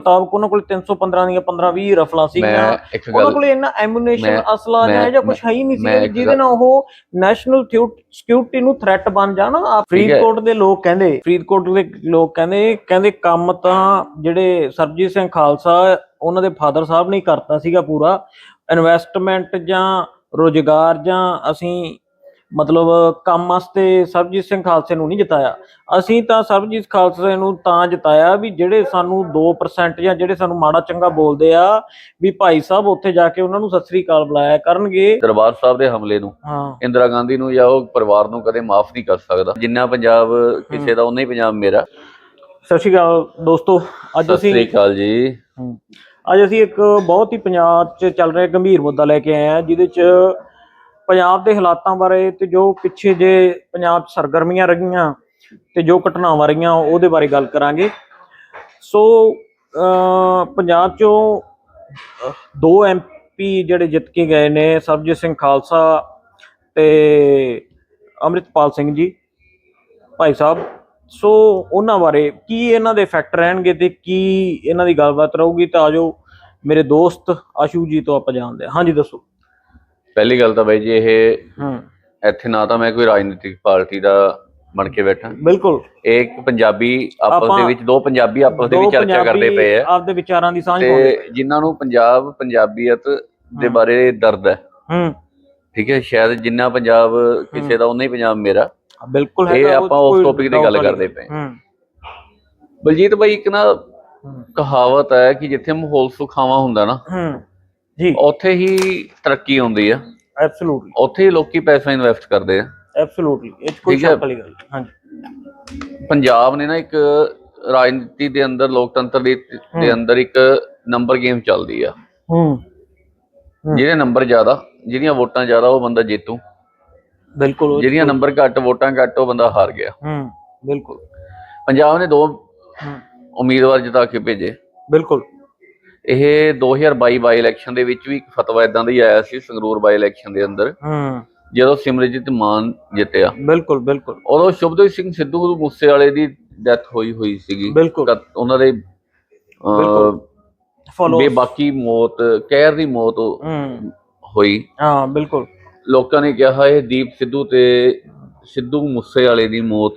ਮੁਤਾਬਕ ਉਹਨਾਂ ਕੋਲ 315 ਦੀਆਂ 15 20 ਰਫਲਾਂ ਸੀਗੀਆਂ। ਉਹਨਾਂ ਕੋਲ ਇੰਨਾ ਐਮੂਨੇਸ਼ਨ ਅਸਲਾ ਜਾਂ ਕੁਝ ਹੈ ਹੀ ਨਹੀਂ ਸੀ ਜਿਹਦੇ ਨਾਲ ਉਹ ਨੈਸ਼ਨਲ ਸਿਕਿਉਰਿਟੀ ਨੂੰ ਥ੍ਰੈਟ ਬਣ ਜਾਣ। ਆ ਫਰੀਦਕੋਟ ਦੇ ਲੋਕ ਕਹਿੰਦੇ ਫਰੀਦਕੋਟ ਦੇ ਲੋਕ ਕਹਿੰਦੇ ਕਹਿੰਦੇ ਕੰਮ ਤਾਂ ਜਿਹੜੇ ਸਰਜੀਤ ਸਿੰਘ ਖਾਲਸਾ ਉਹਨਾਂ ਦੇ ਫਾਦਰ ਸਾਹਿਬ ਨੇ ਕਰਤਾ ਸੀਗਾ ਪੂਰਾ। ਇਨਵੈਸਟਮੈਂਟ ਜਾਂ ਰੋਜ਼ਗਾਰ ਜਾਂ ਅਸੀਂ ਮਤਲਬ ਕੰਮ ਵਾਸਤੇ ਸਰਬਜੀਤ ਸਿੰਘ ਖਾਲਸੇ ਨੂੰ ਨਹੀਂ ਜਿਤਾਇਆ। ਅਸੀਂ ਤਾਂ ਸਰਬਜੀਤ ਖਾਲਸੇ ਨੂੰ ਤਾਂ ਜਿਤਾਇਆ ਵੀ ਜਿਹੜੇ ਸਾਨੂੰ 2% ਜਾਂ ਜਿਹੜੇ ਸਾਨੂੰ ਮਾੜਾ ਚੰਗਾ ਬੋਲਦੇ ਆ ਵੀ ਭਾਈ ਸਾਹਿਬ ਉੱਥੇ ਜਾ ਕੇ ਉਹਨਾਂ ਨੂੰ ਸਤਿ ਸ੍ਰੀ ਅਕਾਲ ਬੁਲਾਇਆ ਕਰਨਗੇ। ਦਰਬਾਰ ਸਾਹਿਬ ਦੇ ਹਮਲੇ ਨੂੰ ਹਾਂ। ਇੰਦਰਾ ਗਾਂਧੀ ਨੂੰ ਜਾਂ ਉਹ ਪਰਿਵਾਰ ਨੂੰ ਕਦੇ ਮਾਫ ਨਹੀਂ ਕਰ ਸਕਦਾ। ਜਿੰਨਾ ਪੰਜਾਬ ਕਿਸੇ ਦਾ ਉਨਾ ਹੀ ਪੰਜਾਬ ਮੇਰਾ। ਸਤਿ ਸ਼੍ਰੀ ਅਕਾਲ ਦੋਸਤੋ ਅੱਜ ਸਤਿ ਅਸੀਂ ਸ੍ਰੀ ਅਕਾਲ ਜੀ। ਅੱਜ ਅਸੀਂ ਇੱਕ ਬਹੁਤ ਹੀ ਪੰਜਾਬ 'ਚ ਚੱਲ ਰਿਹਾ ਗੰਭੀਰ ਮੁੱਦਾ ਲੈ ਕੇ ਆਏ ਹਾਂ ਜਿਹਦੇ 'ਚ ਪੰਜਾਬ ਦੇ ਹਾਲਾਤਾਂ ਬਾਰੇ ਤੇ ਜੋ ਪਿੱਛੇ ਜੇ ਪੰਜਾਬ 'ਚ ਸਰਗਰਮੀਆਂ ਰਹੀਆਂ ਤੇ ਜੋ ਘਟਨਾਵਾਂ ਰਹੀਆਂ ਉਹਦੇ ਬਾਰੇ ਗੱਲ ਕਰਾਂਗੇ। ਸੋ ਪੰਜਾਬ 'ਚੋਂ ਅਹ, ਦੋ ਐਮਪੀ ਜਿਹੜੇ ਜਿੱਤ ਕੇ ਗਏ ਨੇ ਸਰਬਜੀਤ ਸਿੰਘ ਖਾਲਸਾ ਤੇ ਅੰਮ੍ਰਿਤਪਾਲ ਸਿੰਘ ਜੀ ਭਾਈ ਸਾਹਿਬ। ਸੋ ਉਹਨਾਂ ਬਾਰੇ ਕੀ ਇਹਨਾਂ ਦੇ ਫੈਕਟ ਰਹਿਣਗੇ ਤੇ ਕੀ ਇਹਨਾਂ ਦੀ ਗੱਲਬਾਤ ਰਹੂਗੀ ਤਾਂ ਆਜੋ ਮੇਰੇ ਦੋਸਤ ਆਸ਼ੂ ਜੀ ਤੋਂ ਆਪਾਂ ਜਾਣਦੇ ਹਾਂ। ਹਾਂਜੀ ਦੱਸੋ। ਪਹਿਲੀ ਗੱਲ ਤਾਂ ਬਾਈ ਜੀ ਇਹ ਹੂੰ। ਇੱਥੇ ਨਾ ਤਾਂ ਮੈਂ ਕੋਈ ਰਾਜਨੀਤਿਕ ਪਾਰਟੀ ਦਾ ਬਣ ਕੇ ਬੈਠਾ। ਬਿਲਕੁਲ। ਇਹ ਇੱਕ ਪੰਜਾਬੀ ਆਪਸ ਦੇ ਆਪਾਂ- ਵਿੱਚ ਦੋ ਪੰਜਾਬੀ ਆਪਸ ਦੇ ਦੋ ਵਿੱਚ ਚਰਚਾ ਕਰਦੇ ਪੰਜਾਬੀ ਪਏ ਆ। ਆਪਦੇ ਵਿਚਾਰਾਂ ਦੀ ਸਾਂਝ ਪਾਉਂਦੇ ਤੇ ਜਿਨ੍ਹਾਂ ਨੂੰ ਪੰਜਾਬ ਪੰਜਾਬੀਅਤ ਦੇ ਹਮ। ਬਾਰੇ ਦਰਦ ਹੈ। ਹੂੰ। ਠੀਕ ਹੈ ਸ਼ਾਇਦ ਜਿੰਨਾ ਪੰਜਾਬ ਕਿਸੇ ਦਾ ਉਨਾ ਹੀ ਪੰਜਾਬ ਮੇਰਾ। ਬਿਲਕੁਲ ਇਹ ਹੈਗਾ, ਉਹ 'ਚ ਆਪਾਂ ਉਸ ਕੋਈ topic ਦੀ doubt ਗੱਲ ਵਾਲੀ ਕਰਦੇ ਪਏ। ਹੂੰ। ਬਲਜੀਤ ਬਾਈ ਇੱਕ ਨਾ ਹੂੰ, ਕਹਾਵਤ ਹੈ ਕਿ ਜਿੱਥੇ ਮਾਹੌਲ ਸੁਖਾਵਾਂ ਹੁੰਦਾ ਨਾ ਹੂੰ। ਜੀ। ਉੱਥੇ ਹੀ ਤਰੱਕੀ ਹੁੰਦੀ ਆ। ਐਬਸੋਲੂਟਲੀ ਉੱਥੇ ਹੀ ਲੋਕੀ ਪੈਸਾ ਇਨਵੈਸਟ ਕਰਦੇ ਆ। ਐਬਸੋਲੂਟਲੀ ਇਹ 'ਚ ਕੋਈ ਠੀਕ ਹੈ। ਸ਼ੱਕ ਵਾਲੀ ਗੱਲ ਨਹੀਂ। ਹਾਂਜੀ। ਪੰਜਾਬ ਨੇ ਨਾ ਇੱਕ ਰਾਜਨੀਤੀ ਦੇ ਅੰਦਰ ਲੋਕਤੰਤਰ ਦੇ ਦੇ ਅੰਦਰ ਇੱਕ ਨੰਬਰ ਗੇਮ ਚੱਲਦੀ ਆ। ਹੂੰ। ਜਿਹਦੇ ਨੰਬਰ ਜ਼ਿਆਦਾ ਜਿਹਦੀਆਂ ਵੋਟਾਂ ਜ਼ਿਆਦਾ ਉਹ ਬੰਦਾ ਜੇਤੂ। ਬਿਲਕੁਲ ਉਹ ਜਿਹਦੀਆਂ ਨੰਬਰ ਘੱਟ ਵੋਟਾਂ ਘੱਟ ਉਹ ਬੰਦਾ ਹਾਰ ਗਿਆ। ਹੂੰ। ਬਿਲਕੁਲ। ਪੰਜਾਬ ਨੇ ਦੋ ਹੂੰ। ਉਮੀਦਵਾਰ ਜਿਤਾ ਕੇ ਭੇਜੇ। ਬਿਲਕੁਲ। ਇਹ 2022 ਬਾਈ ਇਲੈਕਸ਼ਨ ਦੇ ਵਿੱਚ ਵੀ ਇੱਕ ਫਤਵਾ ਇਦਾਂ ਦਾ ਹੀ ਆਇਆ ਸੀ ਸੰਗਰੂਰ ਬਾਈ ਇਲੈਕਸ਼ਨ ਦੇ ਅੰਦਰ। ਹੂੰ। ਜਦੋਂ ਸਿਮਰਜੀਤ ਮਾਨ ਜਿੱਤਿਆ। ਬਿਲਕੁਲ ਬਿਲਕੁਲ। ਉਦੋਂ ਸ਼ੁਭਦੇਵ ਸਿੰਘ ਸਿੱਧੂ ਮੂਸੇਵਾਲੇ ਦੀ ਡੈਥ ਹੋਈ ਹੋਈ ਸੀਗੀ। ਬਿਲਕੁਲ। ਉਹਨਾਂ ਦੇ ਬਿਲਕੁਲ। ਬੇਬਾਕੀ ਮੌਤ ਕਹਿਰ ਦੀ ਮੌਤ ਹੋਈ। ਹਾਂ ਬਿਲਕੁਲ। ਲੋਕਾਂ ਨੇ ਕਿਹਾ ਇਹ ਦੀਪ ਸਿੱਧੂ ਤੇ ਸਿੱਧੂ ਮੂਸੇਵਾਲੇ ਦੀ ਮੌਤ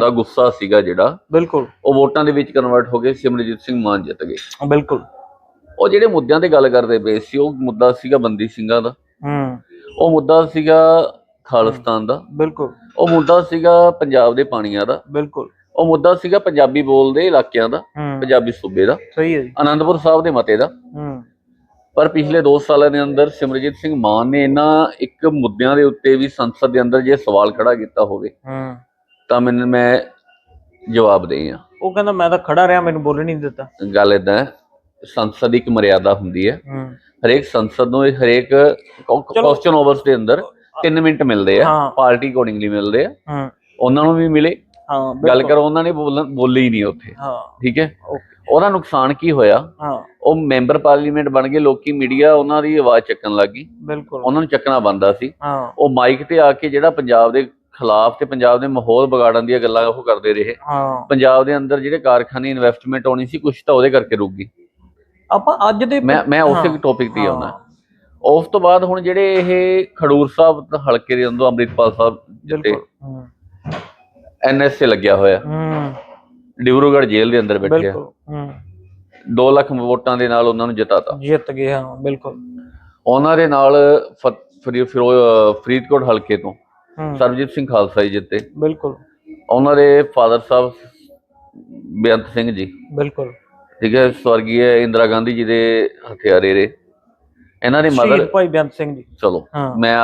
ਦਾ ਗੁੱਸਾ ਸੀਗਾ ਜਿਹੜਾ। ਬਿਲਕੁਲ। ਉਹ ਵੋਟਾਂ ਦੇ ਵਿੱਚ ਕਨਵਰਟ ਹੋ ਕੇ ਸਿਮਰਜੀਤ ਸਿੰਘ ਮਾਨ ਜਿੱਤ ਗਏ। ਬਿਲਕੁਲ। ਉਹ ਜਿਹੜੇ ਮੁੱਦਿਆਂ ਤੇ ਗੱਲ ਕਰਦੇ ਪਏ ਸੀ ਉਹ ਮੁੱਦਾ ਸੀਗਾ ਬੰਦੀ ਸਿੰਘਾਂ ਦਾ। ਹੂੰ। ਉਹ ਮੁੱਦਾ ਸੀਗਾ ਖਾਲਿਸਤਾਨ ਦਾ। ਬਿਲਕੁਲ। ਉਹ ਮੁੱਦਾ ਸੀਗਾ ਪੰਜਾਬ ਦੇ ਪਾਣੀਆਂ ਦਾ। ਬਿਲਕੁਲ। ਉਹ ਮੁੱਦਾ ਸੀਗਾ ਪੰਜਾਬੀ ਬੋਲਦੇ ਇਲਾਕਿਆਂ ਦਾ ਹੂੰ। ਪੰਜਾਬੀ ਸੂਬੇ ਦਾ। ਸਹੀ ਹੈ ਜੀ। ਆਨੰਦਪੁਰ ਸਾਹਿਬ ਦੇ ਮਤੇ ਦਾ। ਹੂੰ। ਪਰ ਪਿਛਲੇ 2 ਸਾਲਾਂ ਦੇ ਅੰਦਰ ਸਿਮਰਜੀਤ ਸਿੰਘ ਮਾਨ ਨੇ ਇਹਨਾਂ ਇੱਕ ਮੁੱਦਿਆਂ ਦੇ ਉੱਤੇ ਵੀ ਸੰਸਦ ਦੇ ਅੰਦਰ ਜੇ ਸਵਾਲ ਖੜਾ ਕੀਤਾ ਹੋਵੇ ਹੂੰ। ਤਾਂ ਮੈਨੂੰ ਮੈਂ ਜਵਾਬ ਦੇ ਆ ਉਹ ਕਹਿੰਦਾ ਮੈਂ ਤਾਂ ਖੜਾ ਰਿਹਾ ਮੈਨੂੰ ਬੋਲਣ ਨਹੀਂ ਦਿੱਤਾ। ਗੱਲ ਇਦਾਂ ਸੰਸਦ ਦੀ ਇੱਕ ਮਰਿਆਦਾ ਹੁੰਦੀ ਹੈ। ਹਰੇਕ ਸੰਸਦ ਨੂੰ ਹਰੇਕ ਕੁਐਸਚਨ ਓਵਰਸ ਦੇ ਅੰਦਰ 3 ਮਿੰਟ ਮਿਲਦੇ ਆ। ਪਾਰਟੀ ਅਕੋਰਡਿੰਗਲੀ ਮਿਲਦੇ ਆ। ਉਹਨਾਂ ਨੂੰ ਵੀ ਮਿਲੇ। ਹਾਂ ਗੱਲ। ਕਰੋ ਉਹਨਾਂ ਨੇ ਬੋਲੇ ਹੀ ਨਹੀਂ ਉੱਥੇ। ਹਾਂ। ਠੀਕ ਹੈ? ਉਹਦਾ ਨੁਕਸਾਨ ਕੀ ਹੋਇਆ? ਹਾਂ। ਉਹ ਮੈਂਬਰ ਪਾਰਲੀਮੈਂਟ ਬਣ ਗਏ ਲੋਕੀ ਮੀਡੀਆ ਉਹਨਾਂ ਦੀ ਆਵਾਜ਼ ਚੱਕਣ ਲੱਗੀ ਬਿਲਕੁਲ। ਉਹਨਾਂ ਨੂੰ ਚੱਕਣਾ ਬੰਦਾ ਸੀ। ਹਾਂ। ਉਹ ਮਾਈਕ ਤੇ ਆ ਕੇ ਜਿਹੜਾ ਪੰਜਾਬ ਦੇ ਖਿਲਾਫ ਤੇ ਪੰਜਾਬ ਦੇ ਮਾਹੌਲ ਵਿਗਾੜਨ ਦੀਆਂ ਗੱਲਾਂ ਉਹ ਕਰਦੇ ਰਹੇ। ਹਾਂ। ਪੰਜਾਬ ਦੇ ਅੰਦਰ ਜਿਹੜੇ ਕਾਰਖਾਨੇ ਇਨਵੈਸਟਮੈਂਟ ਆਉਣੀ ਸੀ ਕੁਝ ਤਾਂ ਉਹਦੇ ਕਰਕੇ ਰੁਕ ਗਈ ਆਪਾਂ ਅੱਜ ਦੇ ਮੈਂ ਮੈਂ ਉਸੇ ਟੌਪਿਕ ਤੇ। ਆਉਣਾ। ਉਸ ਤੋਂ ਬਾਅਦ ਹੁਣ ਜਿਹੜੇ ਇਹ ਖਡੂਰ ਸਾਹਿਬ ਹਲਕੇ ਦੇ ਅੰਦਰ ਅੰਮ੍ਰਿਤਪਾਲ ਸਾਹਿਬ ਬਿਲਕੁਲ ਹੂੰ। ਐਨਐਸਏ ਲੱਗਿਆ ਹੋਇਆ। ਹੂੰ। ਡਿਬਰੂਗੜ੍ਹ ਜੇਲ੍ਹ ਦੇ ਅੰਦਰ ਬੈਠਿਆ ਬਿਲਕੁਲ ਹੂੰ। 2 ਲੱਖ ਵੋਟਾਂ ਦੇ ਨਾਲ ਉਹਨਾਂ ਨੂੰ ਜਿਤਾਤਾ। ਜਿੱਤ ਗਏ ਹਾਂ ਬਿਲਕੁਲ। ਉਹਨਾਂ ਦੇ ਨਾਲ ਫਰੀਦਕੋਟ ਹਲਕੇ ਤੋਂ ਸਰਬਜੀਤ ਸਿੰਘ ਖਾਲਸਾ ਜੀ ਜਿੱਤੇ। ਬਿਲਕੁਲ। ਉਹਨਾਂ ਦੇ ਫਾਦਰ ਸਾਹਿਬ ਬੇਅੰਤ ਸਿੰਘ ਜੀ। ਬਿਲਕੁਲ। ਠੀਕ ਹੈ ਸਵਰਗੀ ਇੰਦਰਾ ਗਾਂਧੀ ਜੀ ਦੇ ਹਥਿਆਰੇ ਰਹੇ ਇਹਨਾਂ ਦੇ ਸ਼ਹੀਦ ਮਦਰ ਭਾਈ ਬੇਅੰਤ ਸਿੰਘ ਜੀ। ਚਲੋ ਮੈਂ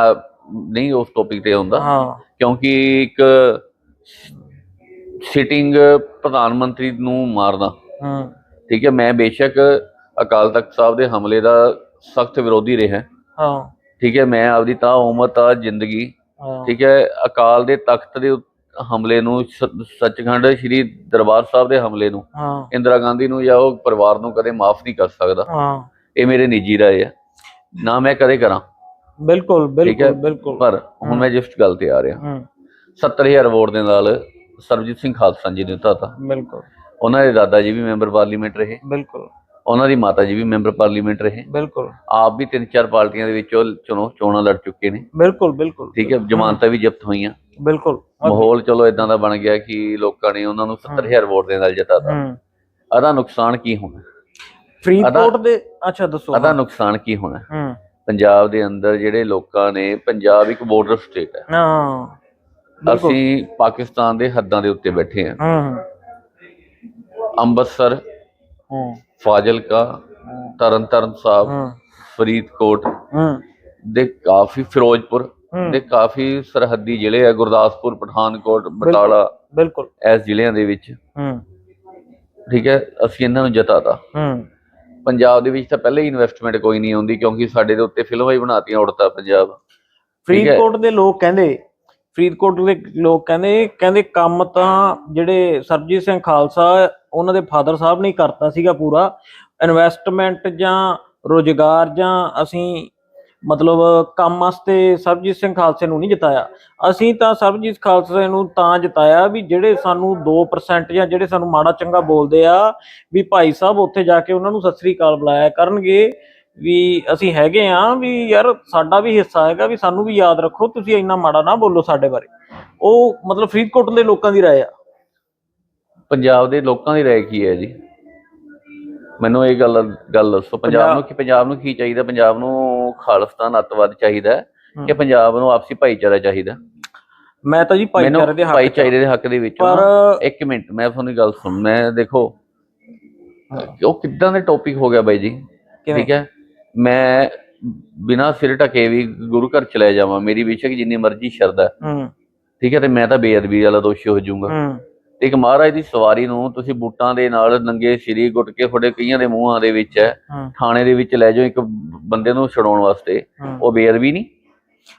ਨਹੀਂ ਉਸ ਟੌਪਿਕ ਤੇ ਆਉਂਦਾ ਹਾਂ। ਕਿਉਂਕਿ ਇੱਕ ਸਿਟਿੰਗ ਪ੍ਰਧਾਨ ਮੰਤਰੀ ਨੂੰ ਮਾਰਨਾ। ਠੀਕ ਹੈ ਮੈਂ ਬੇਸ਼ੱਕ ਅਕਾਲ ਤਖਤ ਸਾਹਿਬ ਦੇ ਹਮਲੇ ਦਾ ਸਖਤ ਵਿਰੋਧੀ ਰਿਹਾ। ਹਾਂ। ਠੀਕ ਹੈ ਮੈਂ ਆਪਦੀ ਤਾਂ ਉਮਰ ਤਾਂ ਜ਼ਿੰਦਗੀ। ਠੀਕ ਹੈ ਅਕਾਲ ਦੇ ਤਖਤ ਦੇ ਹਮਲੇ ਨੂੰ ਸੱਚਖੰਡ ਸ੍ਰੀ ਦਰਬਾਰ ਸਾਹਿਬ ਦੇ ਹਮਲੇ ਨੂੰ ਹਾਂ। ਇੰਦਰਾ ਗਾਂਧੀ ਨੂੰ ਜਾਂ ਉਹ ਪਰਿਵਾਰ ਨੂੰ ਕਦੇ ਮਾਫ ਨਹੀਂ ਕਰ ਸਕਦਾ। ਹਾਂ। ਇਹ ਮੇਰੇ ਨਿੱਜੀ ਰਾਏ ਹੈ ਨਾ ਮੈਂ ਕਦੇ ਕਰਾਂ। ਬਿਲਕੁਲ ਬਿਲਕੁਲ ਬਿਲਕੁਲ। ਪਰ ਹੁਣ ਮੈਂ ਜਿਸ ਗੱਲ ਤੇ ਆ ਰਿਹਾ। ਹੂੰ। 70000 ਵੋਟ ਦੇ ਨਾਲ ਸਰਬਜੀਤ ਸਿੰਘ ਖਾਲਸਾ ਜੀ ਨੇ ਦਿੱਤਾ ਤਾ। ਬਿਲਕੁਲ। ਉਹਨਾਂ ਦੇ ਦਾਦਾ ਜੀ ਵੀ ਮੈਂਬਰ ਪਾਰਲੀਮੈਂਟ ਰਹੇ। ਬਿਲਕੁਲ। ਉਹਨਾਂ ਦੀ ਮਾਤਾ ਜੀ ਵੀ ਮੈਂਬਰ ਪਾਰਲੀਮੈਂਟ ਰਹੇ। ਬਿਲਕੁਲ। ਆਪ ਵੀ ਤਿੰਨ ਚਾਰ ਪਾਰਟੀਆਂ ਦੇ ਵਿੱਚੋਂ ਚੁਣੋ ਚੋਣਾਂ ਲੜ ਚੁੱਕੇ ਨੇ। ਬਿਲਕੁਲ ਬਿਲਕੁਲ। ਠੀਕ ਹੈ? ਜ਼ਮਾਨਤਾਂ ਵੀ ਜ਼ਬਤ ਹੋਈਆਂ। ਬਿਲਕੁਲ। ਮਾਹੌਲ ਚਲੋ ਇਦਾਂ ਦਾ ਬਣ ਗਿਆ ਕਿ ਲੋਕਾਂ ਨੇ ਉਹਨਾਂ ਨੂੰ 70000 ਵੋਟ ਦੇ ਨਾਲ ਜਿਤਾਤਾ ਇਹਦਾ ਨੁਕਸਾਨ ਕੀ ਹੋਣਾ? ਫਰੀਦਕੋਟ ਦੇ ਅੱਛਾ ਦੱਸੋ। ਇਹਦਾ ਨੁਕਸਾਨ ਕੀ ਹੋਣਾ? ਪੰਜਾਬ ਦੇ ਅੰਦਰ ਜਿਹੜੇ ਲੋਕਾਂ ਨੇ ਪੰਜਾਬ ਇੱਕ ਬਾਰਡਰ ਸਟੇਟ ਹੈ। ਹਾਂ। ਅਸੀਂ ਪਾਕਿਸਤਾਨ ਦੇ ਹੱਦਾਂ ਦੇ ਉੱਤੇ ਬੈਠੇ ਹਾਂ। ਹੂੰ। ਅੰਮ੍ਰਿਤਸਰ ਹੂੰ। ਫਾਜ਼ਿਲਕਾ ਤਰਨਤਾਰਨ ਸਾਹਿਬ ਹੂੰ। ਫਰੀਦਕੋਟ ਹੂੰ। ਦੇ ਕਾਫੀ ਫਿਰੋਜ਼ਪੁਰ ਦੇ ਕਾਫੀ ਸਰਹੱਦੀ ਜ਼ਿਲ੍ਹੇ ਆ ਗੁਰਦਾਸਪੁਰ ਪਠਾਨਕੋਟ ਬਟਾਲਾ ਬਿਲਕੁਲ। ਇਸ ਜ਼ਿਲ੍ਹਿਆਂ ਦੇ ਵਿੱਚ। ਹੂੰ। ਠੀਕ ਹੈ ਅਸੀਂ ਇਹਨਾਂ ਨੂੰ ਜਿਤਾਤਾ ਹੂੰ। ਪੰਜਾਬ ਦੇ ਵਿੱਚ ਤਾਂ ਪਹਿਲੇ ਹੀ ਇਨਵੈਸਟਮੈਂਟ ਕੋਈ ਨਹੀਂ ਆਉਂਦੀ ਕਿਉਂਕਿ ਸਾਡੇ ਦੇ ਉੱਤੇ ਫਿਲਮਾਂ ਹੀ ਬਣਾਤੀਆਂ ਉੜਤਾ ਪੰਜਾਬ। ਫਰੀਦਕੋਟ ਦੇ ਲੋਕ ਕਹਿੰਦੇ ਫਰੀਦਕੋਟ ਦੇ ਲੋਕ ਕਹਿੰਦੇ ਕਹਿੰਦੇ ਕੰਮ ਤਾਂ ਜਿਹੜੇ ਸਰਜੀਤ ਸਿੰਘ ਖਾਲਸਾ ਉਹਨਾਂ ਦੇ ਫਾਦਰ ਸਾਹਿਬ ਨੇ ਕਰਤਾ ਸੀਗਾ ਪੂਰਾ। ਇਨਵੈਸਟਮੈਂਟ ਜਾਂ ਰੋਜ਼ਗਾਰ ਜਾਂ ਅਸੀਂ ਮਤਲਬ ਕੰਮ ਵਾਸਤੇ ਸਰਬਜੀਤ ਸਿੰਘ ਖਾਲਸੇ ਨੂੰ ਨਹੀਂ ਜਿਤਾਇਆ। ਅਸੀਂ ਤਾਂ ਸਰਬਜੀਤ ਖਾਲਸੇ ਨੂੰ ਤਾਂ ਜਿਤਾਇਆ ਵੀ ਜਿਹੜੇ ਸਾਨੂੰ 2% ਜਾਂ ਜਿਹੜੇ ਸਾਨੂੰ ਮਾੜਾ ਚੰਗਾ ਬੋਲਦੇ ਆ ਵੀ ਭਾਈ ਸਾਹਿਬ ਉੱਥੇ ਜਾ ਕੇ ਉਹਨਾਂ ਨੂੰ ਸਤਿ ਸ੍ਰੀ ਅਕਾਲ ਬੁਲਾਇਆ ਕਰਨਗੇ ਵੀ ਅਸੀਂ ਹੈਗੇ ਆ ਵੀ ਯਾਰ ਸਾਡਾ ਵੀ ਹਿੱਸਾ ਹੈਗਾ ਵੀ ਸਾਨੂੰ ਵੀ ਯਾਦ ਰੱਖੋ ਤੁਸੀਂ ਇੰਨਾ ਮਾੜਾ ਨਾ ਬੋਲੋ ਸਾਡੇ ਬਾਰੇ। ਉਹ ਮਤਲਬ ਫਰੀਦਕੋਟ ਦੇ ਲੋਕਾਂ ਦੀ ਰਾਏ ਆ। ਪੰਜਾਬ ਦੇ ਲੋਕਾਂ ਦੀ ਰਾਏ ਕੀ ਹੈ ਜੀ? ਮੈਨੂੰ ਇਹ ਗੱਲ ਗੱਲ ਦੱਸੋ। ਪੰਜਾਬ ਪੰਜਾਬ- ਨੂੰ ਕਿ ਪੰਜਾਬ ਨੂੰ ਕੀ ਚਾਹੀਦਾ? ਪੰਜਾਬ ਨੂੰ ਖਾਲਿਸਤਾਨ ਅੱਤਵਾਦ ਚਾਹੀਦਾ। ਕਿ ਪੰਜਾਬ ਨੂੰ ਆਪਸੀ ਭਾਈਚਾਰਾ ਚਾਹੀਦਾ ਮੈਂ ਤਾਂ ਜੀ ਭਾਈਚਾਰੇ ਦੇ ਹੱਕ ਭਾਈਚਾਰੇ ਦੇ ਹੱਕ ਦੇ ਵਿੱਚ ਪਰ ਇੱਕ ਮਿੰਟ ਮੈਂ ਤੁਹਾਨੂੰ ਗੱਲ ਸੁਣ ਮੈਂ ਦੇਖੋ ਉਹ ਕਿੱਦਾਂ ਦੇ ਟੌਪਿਕ ਹੋ ਗਿਆ ਬਾਈ ਜੀ? ਠੀਕ ਹੈ? ਮੈਂ ਬਿਨਾਂ ਸਿਰ ਢਕੇ ਵੀ ਗੁਰੂ ਘਰ ਚਲੇ ਜਾਵਾਂ ਮੇਰੀ ਬੇਸ਼ੱਕ ਜਿੰਨੀ ਮਰਜ਼ੀ ਹੂੰ। ਠੀਕ ਹੈ? ਤੇ ਮੈਂ ਤਾਂ ਬੇਅਦਬੀ ਵਾਲਾ ਦੋਸ਼ੀ ਹੋ ਜਾਊਂਗਾ। ਤੇ ਇੱਕ ਮਹਾਰਾਜ ਦੀ ਸਵਾਰੀ ਨੂੰ ਤੁਸੀਂ ਬੂਟਾਂ ਦੇ ਨਾਲ ਨੰਗੇ ਸਿਰੀ ਗੁੱਟ ਕੇ ਤੁਹਾਡੇ ਕਈਆਂ ਦੇ ਮੂੰਹਾਂ ਦੇ ਵਿੱਚ ਹੈ ਥਾਣੇ ਦੇ ਵਿੱਚ ਲੈ ਜਾਓ ਇੱਕ ਬੰਦੇ ਨੂੰ ਛਡਾਉਣ ਵਾਸਤੇ। ਉਹ ਬੇਅਦਬੀ ਨਹੀਂ?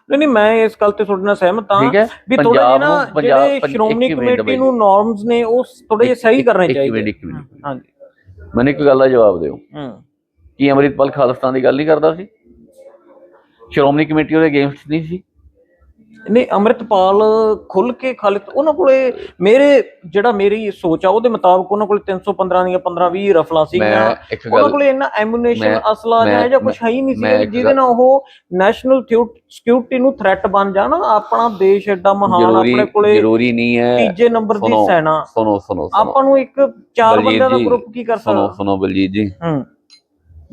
ਨਹੀਂ ਨਹੀਂ ਮੈਂ ਇਸ ਗੱਲ ਤੇ ਤੁਹਾਡੇ ਨਾਲ ਸਹਿਮਤ ਹਾਂ ਵੀ ਥੋੜਾ ਜਿਹਾ ਨਾ ਜਿਹੜੇ ਸ਼੍ਰੋਮਣੀ ਕਮੇਟੀ। ਨੂੰ ਨਾਰਮਸ ਨੇ ਉਹ ਥੋੜੇ ਜਿਹਾ ਸਹੀ ਕਰਨੇ ਚਾਹੀਦੇ। ਹਾਂਜੀ। ਮੈਨੂੰ ਇੱਕ ਗੱਲ ਦਾ ਜਵਾਬ ਦਿਓ। ਹੂੰ। ਕੀ ਅਮਰਿਤਪਾਲ ਖਾਲਿਸਤਾਨ ਦੀ ਗੱਲ ਨਹੀਂ ਕਰਦਾ ਸੀ? ਸ਼੍ਰੋਮਣੀ ਕਮੇਟੀ ਉਹਦੇ ਅਗੇਂਸਟ ਨਹੀਂ ਸੀ? ਨਹੀਂ ਅੰਮ੍ਰਿਤਪਾਲ ਖੁੱਲ ਕੇ ਖਾਲਿਦ ਉਹਨਾਂ ਕੋਲੇ ਮੇਰੇ ਜਿਹੜਾ ਮੇਰੀ ਸੋਚ ਆ ਉਹਦੇ ਮੁਤਾਬਕ ਉਹਨਾਂ ਕੋਲੇ 315 ਦੀਆਂ 15 20 ਰਫਲਾਂ ਸੀਗੀਆਂ। ਉਹਨਾਂ ਕੋਲੇ ਇੰਨਾ ਐਮੂਨੇਸ਼ਨ ਅਸਲਾ ਜਾਂ ਜਾਂ ਕੁਝ ਹੈ ਹੀ ਨਹੀਂ ਸੀ ਜਿਹਦੇ ਨਾਲ ਉਹ ਨੈਸ਼ਨਲ ਸਿਕਿਉਰਿਟੀ ਨੂੰ ਥ੍ਰੈਟ ਬਣ ਜਾਣ ਆਪਣਾ ਦੇਸ਼ ਐਡਾ ਮਹਾਨ ਆਪਣੇ ਕੋਲੇ ਜ਼ਰੂਰੀ ਨਹੀਂ ਹੈ। ਤੀਜੇ ਨੰਬਰ ਦੀ ਸੁਣੋ, ਸੈਨਾ। ਸੁਣੋ ਸੁਣੋ ਸੁਣੋ। ਆਪਾਂ ਨੂੰ ਇੱਕ ਚਾਰ ਬੰਦਿਆਂ ਦਾ ਗਰੁੱਪ ਕੀ ਕਰ ਸੁਣੋ ਸਕਦਾ ਸੁਣੋ ਬਲਜੀਤ ਜੀ। ਹੂੰ।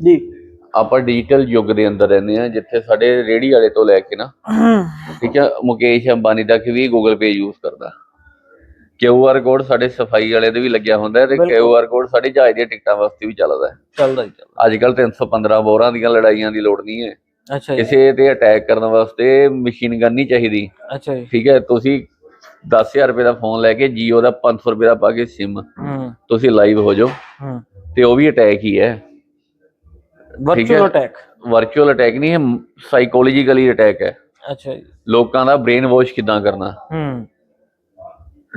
ਜੀ। ਆਪਾਂ ਡਿਜੀਟਲ ਯੁੱਗ ਦੇ ਅੰਦਰ ਰਹਿੰਦੇ ਆ ਜਿੱਥੇ ਸਾਡੇ ਰੇੜੀ ਵਾਲੇ ਤੋਂ ਲੈ ਕੇ ਨਾ ਠੀਕ ਹੈ ਮੁਕੇਸ਼ ਅੰਬਾਨੀ ਤੱਕ ਵੀ ਗੂਗਲ ਪੇ ਯੂਜ਼ ਕਰਦਾ। ਕਿਊ ਆਰ ਕੋਡ ਸਾਡੇ ਸਫ਼ਾਈ ਵਾਲੇ ਦੇ ਵੀ ਲੱਗਿਆ ਹੁੰਦਾ ਹੈ ਤੇ। ਕਿਊ ਆਰ ਕੋਡ ਸਾਡੇ ਜਹਾਜ਼ ਦੀਆਂ ਟਿਕਟਾਂ ਵਾਸਤੇ ਵੀ ਚੱਲਦਾ ਹੈ। ਚੱਲਦਾ ਹੀ ਚੱਲਦਾ। ਅੱਜ ਕੱਲ 315 ਬੋਰਾਂ ਦੀਆਂ ਲੜਾਈਆਂ ਦੀ ਲੋੜ ਨਹੀਂ ਹੈ। ਅੱਛਾ ਜੀ। ਕਿਸੇ ਤੇ ਅਟੈਕ ਕਰਨ ਵਾਸਤੇ ਮਸ਼ੀਨ ਗਨ ਨਹੀਂ ਚਾਹੀਦੀ। ਅੱਛਾ ਜੀ। ਠੀਕ ਹੈ ਤੁਸੀਂ 10000 ਰੁਪਏ ਦਾ ਫੋਨ ਲੈ ਕੇ ਜੀਓ ਦਾ 500 ਰੁਪਏ ਦਾ ਪਾ ਕੇ ਸਿਮ ਤੁਸੀਂ ਲਾਈਵ ਹੋ ਜਾਓ। ਤੇ ਉਹ ਵੀ ਅਟੈਕ ਹੀ ਹੈ। ਵਰਚੁਅਲ ਅਟੈਕ ਵਰਚੁਅਲ ਅਟੈਕ ਨਹੀਂ ਹੈ ਸਾਈਕੋਲੋਜੀਕਲੀ ਅਟੈਕ ਹੈ। ਅੱਛਾ ਜੀ। ਲੋਕਾਂ ਦਾ ਬ੍ਰੇਨ ਵਾਸ਼ ਕਿਦਾਂ ਕਰਨਾ? ਹੂੰ।